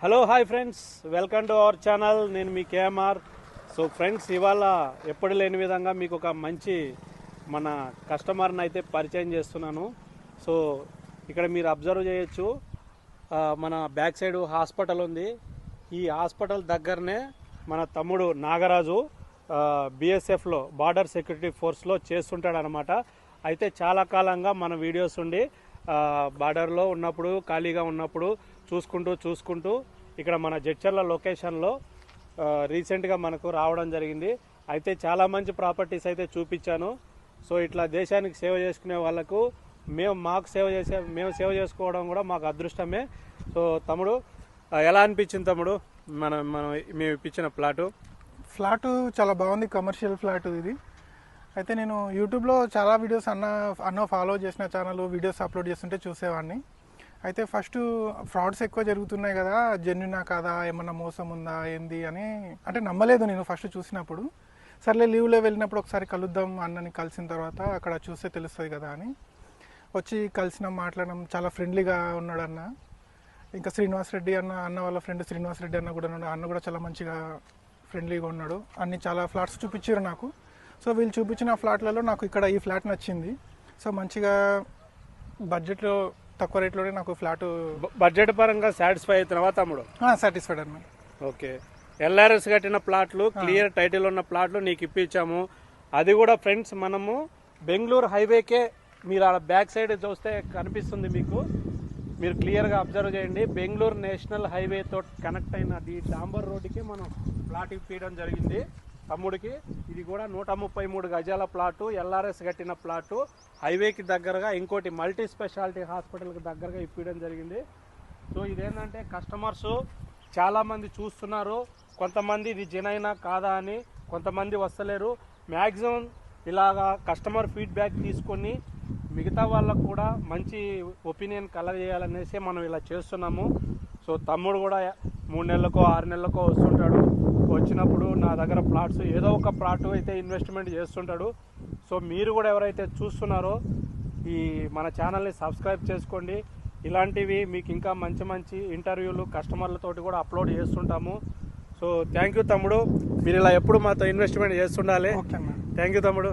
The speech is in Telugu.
Hello hi friends welcome to our channel నేను మీ కేఎంఆర్ సో ఫ్రెండ్స్ ఇవాళ ఎప్పుడు లేని విధంగా మీకు ఒక మంచి మన కస్టమర్ని అయితే పరిచయం చేస్తున్నాను. సో ఇక్కడ మీరు అబ్జర్వ్ చేయొచ్చు. మన బ్యాక్ సైడ్ హాస్పిటల్ ఉంది. ఈ హాస్పిటల్ దగ్గరనే మన తమ్ముడు నాగరాజు బిఎస్ఎఫ్లో బార్డర్ సెక్యూరిటీ ఫోర్స్లో చేస్తుంటాడు అనమాట అయితే చాలా కాలంగా మన వీడియోస్ ఉండి బార్డర్లో ఉన్నప్పుడు ఖాళీగా ఉన్నప్పుడు చూసుకుంటూ చూసుకుంటూ ఇక్కడ మన జడ్చర్ల లొకేషన్లో రీసెంట్గా మనకు రావడం జరిగింది. అయితే చాలా మంచి ప్రాపర్టీస్ అయితే చూపించాను. సో ఇట్లా దేశానికి సేవ చేసుకునే వాళ్ళకు మేము మాకు సేవ చేసే మేము సేవ చేసుకోవడం కూడా మాకు అదృష్టమే. సో తమ్ముడు ఎలా అనిపించింది తమ్ముడు? మనం మనం మేము ఇప్పించిన ప్లాటు. ఫ్లాటు చాలా బాగుంది కమర్షియల్ ఫ్లాట్ ఇది. అయితే నేను యూట్యూబ్లో చాలా వీడియోస్ అన్న అన్న ఫాలో చేసిన ఛానల్ వీడియోస్ అప్లోడ్ చేస్తుంటే చూసేవాడిని. అయితే ఫస్ట్ ఫ్రాడ్స్ ఎక్కువ జరుగుతున్నాయి కదా జెన్యునా కాదా ఏమన్నా మోసం ఉందా ఏంది అని అంటే నమ్మలేదు నేను ఫస్ట్ చూసినప్పుడు. సర్లే లీవ్లో వెళ్ళినప్పుడు ఒకసారి కలుద్దాం అన్నని కలిసిన తర్వాత అక్కడ చూస్తే తెలుస్తుంది కదా అని. వచ్చి కలిసినాం మాట్లాడడం చాలా ఫ్రెండ్లీగా ఉన్నాడు అన్న ఇంకా శ్రీనివాస్ రెడ్డి అన్న అన్న వాళ్ళ ఫ్రెండ్ శ్రీనివాస్ రెడ్డి అన్న కూడా ఉన్నాడు. అన్న కూడా చాలా మంచిగా ఫ్రెండ్లీగా ఉన్నాడు. అన్ని చాలా ఫ్లాట్స్ చూపించారు నాకు. సో వీళ్ళు చూపించిన ఫ్లాట్లలో నాకు ఇక్కడ ఈ ఫ్లాట్ నచ్చింది. సో మంచిగా బడ్జెట్లో తక్కువ రేట్లోనే నాకు ఫ్లాట్ బడ్జెట్ పరంగా సాటిస్ఫై అవుతున్నావా తమ్ముడు? సాటిస్ఫైడ్ అన్న. ఓకే. ఎల్ఆర్ఎస్ కట్టిన ప్లాట్లు క్లియర్ టైటిల్ ఉన్న ప్లాట్లు నీకు ఇప్పించాము. అది కూడా ఫ్రెండ్స్ మనము బెంగళూరు హైవేకే మీరు ఆ బ్యాక్ సైడ్ చూస్తే కనిపిస్తుంది మీకు. మీరు క్లియర్గా అబ్జర్వ్ చేయండి. బెంగళూరు నేషనల్ హైవేతో కనెక్ట్ అయిన ఈ డాంబర్ రోడ్డుకి మనం ప్లాట్ ఇప్పించడం జరిగింది. తమ్ముడికి ఇది కూడా నూట ముప్పై మూడు గజాల ప్లాటు ఎల్ఆర్ఎస్ కట్టిన ప్లాటు. హైవేకి దగ్గరగా ఇంకోటి మల్టీ స్పెషాలిటీ హాస్పిటల్కి దగ్గరగా ఇప్పించడం జరిగింది. సో ఇదేంటంటే కస్టమర్స్ చాలామంది చూస్తున్నారు. కొంతమంది ఇది జనైనా కాదా అని కొంతమంది వస్తలేరు. మ్యాక్సిమం ఇలాగా కస్టమర్ ఫీడ్బ్యాక్ తీసుకొని మిగతా వాళ్ళకు కూడా మంచి ఒపీనియన్ కలగజేయాలనేసి మనం ఇలా చేస్తున్నాము. సో తమ్ముడు కూడా మూడు నెలలకో ఆరు నెలలకో వస్తుంటాడు. వచ్చినప్పుడు నా దగ్గర ప్లాట్స్ ఏదో ఒక ప్లాట్ అయితే ఇన్వెస్ట్మెంట్ చేస్తుంటాడు. సో మీరు కూడా ఎవరైతే చూస్తున్నారో ఈ మన ఛానల్ని సబ్స్క్రైబ్ చేసుకోండి. ఇలాంటివి మీకు ఇంకా మంచి మంచి ఇంటర్వ్యూలు కస్టమర్లతోటి కూడా అప్లోడ్ చేస్తుంటాము. సో థ్యాంక్ యూ తమ్ముడు. మీరు ఇలా ఎప్పుడు మాతో ఇన్వెస్ట్మెంట్ చేస్తుండాలి. థ్యాంక్ యూ తమ్ముడు.